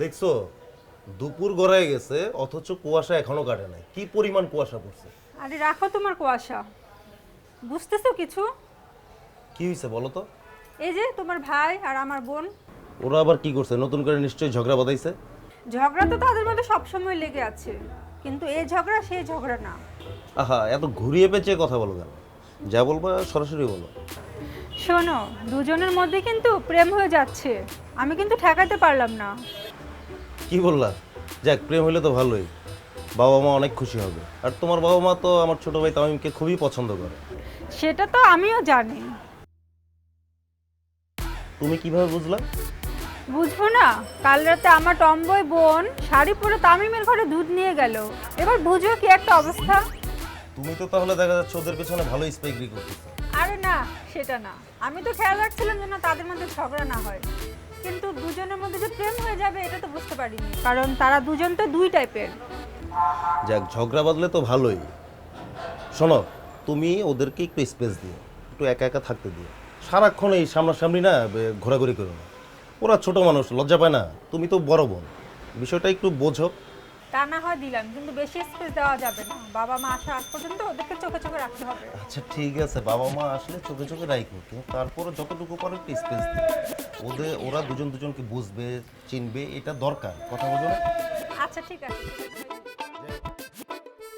দেখছ দুপুর গড়ায় গেছে অথচ কুয়াশা এখনও কাটে নাই। কি পরিমাণ কুয়াশা পড়ছে? আরে রাখো তোমার কুয়াশা। বুঝতেছো কিছু? কি হয়েছে বলো তো? এই যে তোমার ভাই আর আমার বোন। ওরা আবার কি করছে? নতুন করে নিশ্চয়ই ঝগড়া বাঁধাইছে? ঝগড়া তো তাদের মধ্যে সবসময় লেগে আছে। কিন্তু এই ঝগড়া সেই ঝগড়া না। আহা এত ঘুরিয়ে পেঁচিয়ে কথা বলো কেন? যা বলবা সরাসরি বলো। শোনো দুজনের মধ্যে কিন্তু প্রেম হয়ে যাচ্ছে। আমি কিন্তু ঠেকাতে পারলাম না। কি বললা? যাক প্রেম হইলে তো ভালোই। বাবা মা অনেক খুশি হবে। আর তোমার বাবা মা তো আমার ছোট ভাই তামিমকে খুবই পছন্দ করে। সেটা তো আমিও জানি। তুমি কীভাবে বুঝলা? বুঝব না। কাল রাতে আমার টম্বই বোন শাড়ি পরে তামিমের ঘরে দুধ নিয়ে গেল। এবার বুঝো কি একটা অবস্থা? তুমি তো তাহলে দেখা যাচ্ছে ওদের পেছনে ভালো স্পাইকরি করতেছো আরে না সেটা না। আমি তো খেয়াল রাখছিলাম যেন তাদের মধ্যে ঝগড়া না হয়। কিন্তু দুজনের মধ্যে যে প্রেম হয়ে যাবে এটা তো বুঝতে পারিনি। কারণ তারা দুজন তো দুই টাইপের। যাক ঝগড়া বাদলে তো ভালোই। শোনো তুমি ওদেরকে একটু স্পেস দিও একটু একা একা থাকতে দিও। সারাক্ষণ এই সামনাসামনি না বে- ঘোরাঘুরি করো না। ওরা ছোট মানুষ লজ্জা পায় না। তুমি তো বড় বোন। বিষয়টা একটু বোঝো। তা না হয় দিলাম কিন্তু বেশি স্পেস দেওয়া যাবে না। বাবা মা আসা আগ পর্যন্ত ওদেরকে চোখে চোখে রাখতে হবে। আচ্ছা ঠিক আছে। বাবা মা আসলে চোখে চোখে রাইখো কিন্তু তারপরে যতটুকু পারো একটু স্পেস ওদের ওরা দুজন দুজনকে বুঝবে চিনবে এটা দরকার। কথা বলো? আচ্ছা ঠিক আছে।